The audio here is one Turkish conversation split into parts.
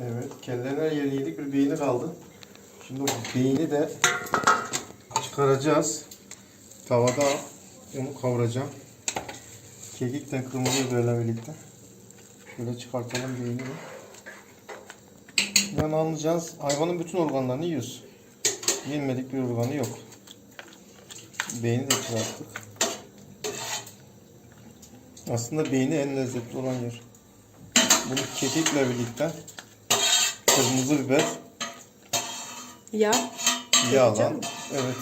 Evet, kellerin her yedik. Bir beyni kaldı. Şimdi o beyni de çıkaracağız. Tavada onu kavuracağım. Kekikle kırmızı biberle birlikte. Şöyle çıkartalım beyni de. Yani anlayacağız. Hayvanın bütün organlarını yiyoruz. Yenmedik bir organı yok. Beyni de çıkarttık. Aslında beyni en lezzetli olan yer. Bunu kekikle birlikte kırmızı biber, Ya. yağla. Evet.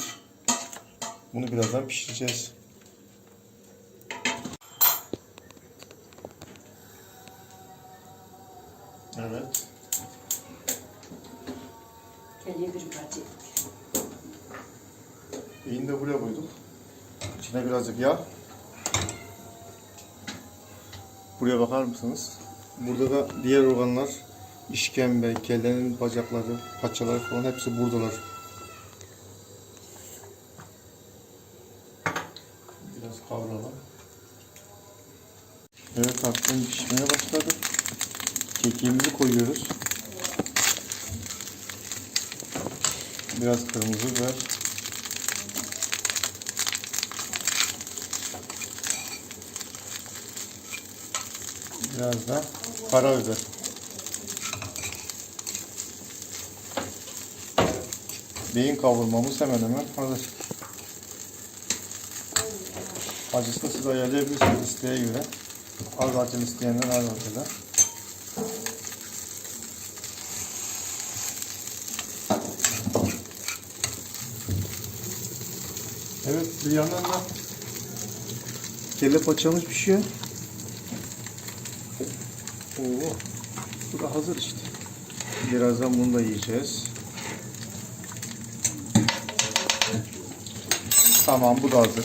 Bunu birazdan pişireceğiz. Evet. Kediye bir parça. Beyni de buraya koyduk. İçine birazcık yağ. Buraya bakar mısınız? Burada da diğer organlar, işkembe, kellenin bacakları, paçaları falan hepsi buradalar. Biraz kavuralım. Evet tatlım pişmeye başladı. Kekiğimizi koyuyoruz. Biraz kırmızı biber. Biraz da karabiber. Beyin kavurmamız hemen hemen hazır. Acısını siz ayarlayabilirsiniz isteğe göre. Az acılı isteyenler az acılı. Evet bir yandan da kelle paçamız pişiyor. Oo, bu da hazır işte. Birazdan bunu da yiyeceğiz. Tamam bu da hazır.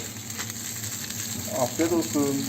Afiyet olsun.